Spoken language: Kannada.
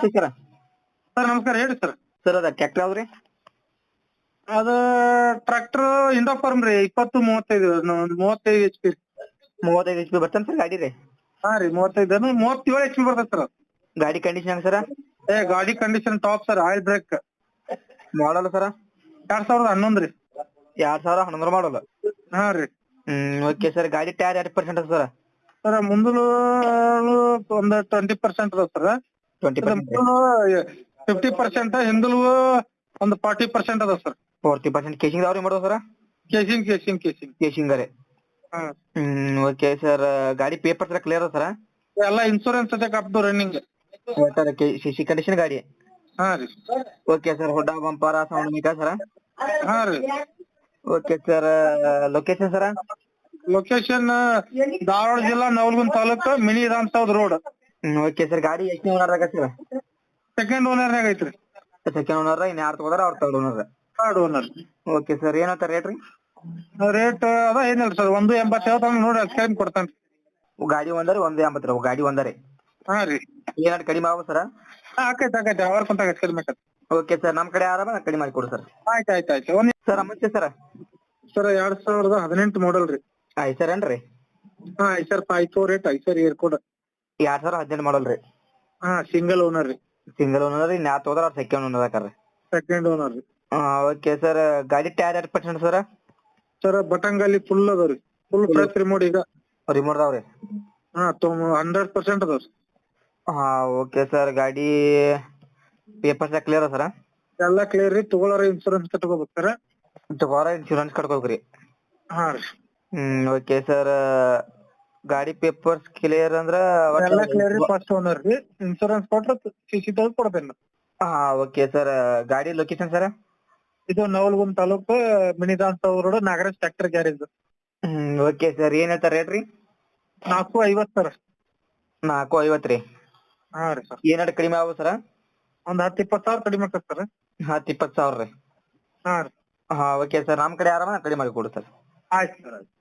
ನಮಸ್ತೆ ಸರ್ ಸರ್ ನಮಸ್ಕಾರ. ಹೇಳಿ ಸರ್. ಸರ್ ಅದ ಟ್ರ್ಯಾಕ್ಟರ್ ಯಾವ್ದ್ರಿ? ಅದು ಟ್ರಾಕ್ಟರ್ ಇಂಡೋಫಾರ್ಮ್ ರೀ ಇಪ್ಪತ್ತು ಮೂವತ್ತೈದು ಮೂವತ್ತೈದು ಎಚ್ ಪಿ ಮೂವತ್ತೈದು ಎಚ್ ಪಿ ಬರ್ತಾನೆ ಸರ್ ಗಾಡಿ ರೀ? ಹಾ ರೀ ಮೂವತ್ತೈದು ಮೂವತ್ತೇಳು ಎಚ್ ಪಿ ಬರ್ತದೆ ಸರ್ ಗಾಡಿ ಕಂಡೀಷನ್ ಹೆಂಗ್ ಸರ್? ಏ ಗಾಡಿ condition top sir oil brake ಮಾಡಲ್ಲ ಸರ್? ಎರಡ್ ಸಾವಿರದ ಹನ್ನೊಂದು ರೀ. ಎರಡ್ ಸಾವಿರ ಹನ್ನೊಂದರ ಮಾಡಲ್ಲ? ಹಾ ರೀ. ಹ್ಮ್ ಓಕೆ ಸರ್ ಗಾಡಿ ಟೈರ್ ಎರಡು ಪರ್ಸೆಂಟ್ ಸರ್? ಸರ್ ಮುಂದಲು ಒಂದು ಟ್ವೆಂಟಿ ಪರ್ಸೆಂಟ್ ಅದ ಸರ್. ಟ್ವೆಂಟಿ ಫಿಫ್ಟಿ ಪರ್ಸೆಂಟ್ ಹಿಂದಲೂ ಒಂದು ಫಾರ್ಟಿ ಪರ್ಸೆಂಟ್ ಅದ ಸರ್. ಫೋರ್ಟಿ ಪರ್ಸೆಂಟ್ ಕೇಸಿಂಗ್ ಅವ್ರಿ ಮಾಡೋದು sir? Casing casing casing casing ಅರೆ. ಹ್ಮ್ ಓಕೆ ಸರ್ ಗಾಡಿ ಪೇಪರ್ಸ್ ಎಲ್ಲ ಕ್ಲಿಯರ್ ಅದ ಸರ್? ಎಲ್ಲ ಇನ್ಶೂರೆನ್ಸ್ ಅದೇ ಕಪ್ದು ರನ್ನಿಂಗ್ ಸಿಸಿ ಕಂಡೀಷನ್ ಗಾಡಿ? ಹಾ ರೀ. ಓಕೆ ಸರ್ ಹೊಡ್ಡ ಬಂಪಾರ ಸೌಂಡ್ ಮಿಕಾ ಸರ್? ಹಾ ರೀ. Okay sir location sir? Location Dharwad ಜಿಲ್ಲಾ ನವಲಗುಂದ ತಾಲೂಕು ಮಿನಿ ರಾಮಸಾವ್ದ ರೋಡ್. ಹ್ಮ್ ಓಕೆ ಸರ್ ಗಾಡಿ ಎಷ್ಟನೇ ಓನರ್ ಆಗ ಸರ್ ಸೆಕೆಂಡ್ ಓನರ್ನಾಗ ಐತ್ರಿ. ಸೆಕೆಂಡ್ ಓನರ್ ಇನ್ನು ಯಾರು ತಗೋದಾರ ಅವ್ರ third owner third owner okay sir ಏನಂತ ರೇಟ್ ರೀ? ರೇಟ್ ಅದ ಏನಿಲ್ಲ ಸರ್ ಒಂದು ಎಂಬತ್ತು ಹೇಳ್ತಾನೆ ನೋಡಿ ಅದ್ ಕಡಿಮೆ ಕೊಡ್ತಾನೆ. ಗಾಡಿ ಒಂದರಿ ಒಂದು ರೀ ಗಾಡಿ ಒಂದರೆ. ಹಾ ರೀ. ಏನಾದ್ರು ಕಡಿಮೆ ಆಗ ಸರ್ ಆಕೈತೆ ಆಕೈತಿ. ಅವ್ರ ಕುಂತಾಗ ಕಡಿಮೆ ಆಕೈತಿ. ಓಕೆ ಸರ್ ನಮ್ಮ ಕಡೆ ಆರಾಮ ಕಡಿಮೆ ಮಾಡಿ ಕೊಡು ಸರ್ ಆಯ್ತು ಆಯ್ತು ಆಯ್ತು. ಒಂದು ಸರ್ ನಮಸ್ತೆ ಸರ್ ಸರ್ ಎರಡ್ ಸಾವಿರದ ಹದಿನೆಂಟು ಮಾಡಲ್ ರೀ. ಆಯ್ತು ಸರ್ ಏನ್ರಿ? ಹಾ ಸರ್ ಐದು ರೇಟ್ ಐಸರ್ ಏರ್ ಕೂಡ ಎರಡ್ ಸಾವಿರ ಹದಿನೆಂಟು ಮಾಡಲ್ ರೀ. ಹಾ ಸಿಂಗಲ್ ಓನರ್ ರೀ. ಸಿಂಗಲ್ ಓನರ್ ರೀ ನಾ ತೋದ್ರ ಸೆಕೆಂಡ್ ಓನರ್ ಹಾಕಾರ್ರಿ ಸೆಕೆಂಡ್ ಓನರ್ ರೀ. ಓಕೆ ಸರ್ ಗಾಡಿ ಟೈರ್ ಎರಡು ಪರ್ಸೆಂಟ್ ಸರ್ ಸರ್ ಬಟಂಗಲ್ಲಿ ಫುಲ್ ಅದಾವ್ರಿ ಫುಲ್ ಫ್ರೆಶ್ ರಿಮೋಟ್ ಈಗ. ರಿಮೋಟ್ ಅದಾವ್ರಿ ಹಾ ತೊಂಬ ಹಂಡ್ರೆಡ್ ಪರ್ಸೆಂಟ್ ಅದಾವ್ರಿ ಹಾ ಓಕೆ ಸರ್ ಗಾಡಿ ಪೇಪರ್ಸ್ ಕ್ಲಿಯರ್ ಸರ್ ಎಲ್ಲ ಕ್ಲಿಯರ್ ರೀ. ತಗೊಳ್ಳೋರ ಇನ್ಶೂರೆನ್ಸ್ ಕಟ್ಕೋಬೇಕು ಸರ್ ತಗೋರ ಇನ್ಶೂರೆನ್ಸ್ ಕಟ್ಕೋಬೇಕ್ರಿ ಹಾ ರೀ. ಹ್ಮ್ ಓಕೆ ಸರ್ ಗಾಡಿ ಪೇಪರ್ಸ್ ಕ್ಲಿಯರ್ ಅಂದ್ರ ಎಲ್ಲ ಕ್ಲಿಯರ್ ಫಸ್ಟ್ ಓನರ್ ರೀ ಇನ್ಶೂರೆನ್ಸ್ ಕೊಟ್ರ ಸಿಸಿ ತೆಗೆದು ಕೊಡ್ತೇನೆ ಹಾ ಓಕೆ ಸರ್ ಗಾಡಿ ಲೊಕೇಶನ್ ಸರ್ ಇದು Navalgund taluk ಮಿನಿದಾಂತ road Nagaraj tractor garage hmm okay sir ಏನ್ ಹೇಳ್ತಾರ ಹೇಳ್ರಿ ರೀ? ನಾಲ್ಕು ಐವತ್ ಸರ್ ನಾಲ್ಕು ಐವತ್ತು ರೀ. ಹಾ ರೀ ಸರ್ ಏನಾದ್ರು ಕಡಿಮೆ ಆಗ ಸರ್ ಒಂದ್ ಹತ್ತ್ ಇಪ್ಪತ್ ಸಾವಿರ ಕಡಿಮೆ ಆಗ್ತದೆ ಸರ್ ಹತ್ತು ಇಪ್ಪತ್ತು ಸಾವಿರ ರೀ. ಹಾ ರೀ. ಹಾ ಓಕೆ ಸರ್ ನಮ್ ಕಡೆ ಆರಾಮ ಕಡಿಮೆ ಮಾಡಿ ಕೊಡು ಸರ್ ಆಯ್ತು ಸರ್ ಆಯ್ತು.